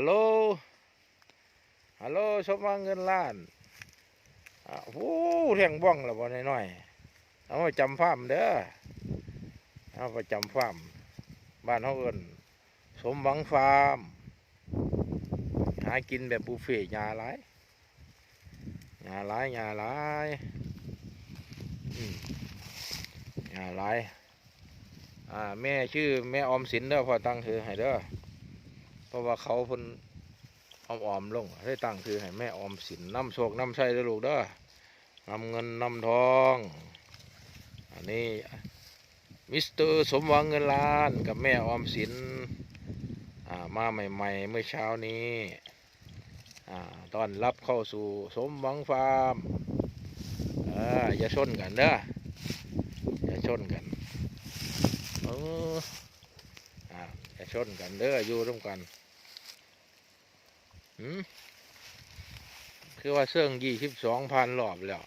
ฮัลโหล ฮัลโหลสมวังเงินล้านอ่าโอ้เรียงบ้องและบ่น้อยๆเอามาจำฟาร์มเด้อ เอาไปจำฟาร์มบ้านเฮาเอินสมหวังฟาร์ม หากินแบบบุฟเฟ่ต์หญ้าหลายหญ้าหลายหญ้าหลายอืมหญ้าหลายอ่าแม่ชื่อแม่ออมสินเด้อพอตั้งคือให้เด้อ เพราะว่าเขาเพิ่นออมออมๆลงได้ตั้งคือให้แม่ออมสินน้ำโชคน้ำใช้เด้ลูกเด้อนำเงินนำทอง อันนี้มิสเตอร์สมหวังเงินล้านกับแม่ออมสินมาใหม่ๆ เมื่อเช้านี้ตอนรับเข้าสู่สมหวังฟาร์มอย่าชนกันเด้ออย่าชนกันเออ ชนกันเด้ออยู่ร่วมกันหืมคือว่าเสื่องยี่สิบสองพันรอบแล้ว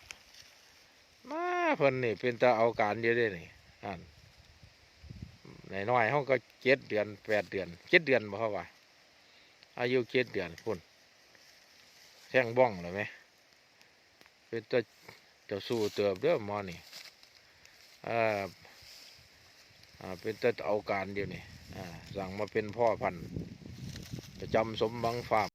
มาเพิ่นนี่เป็นตาเอาการเดียวได้นี่อันนน้อยๆเขาก็เจ็ดเดือนแปดเดือนเจ็ดเดือนบ่เขาว่าอายุเจ็ดเดือนพุ่นแท่งบ้องเลยไหมเป็นตัวเจ้าสู้เติบเด้อมอนี่อ่าอ่าเป็นแต่เอาการเดียวนี่ สั่งมาเป็นพ่อพันธุ์ประจำสมบังฟาร์ม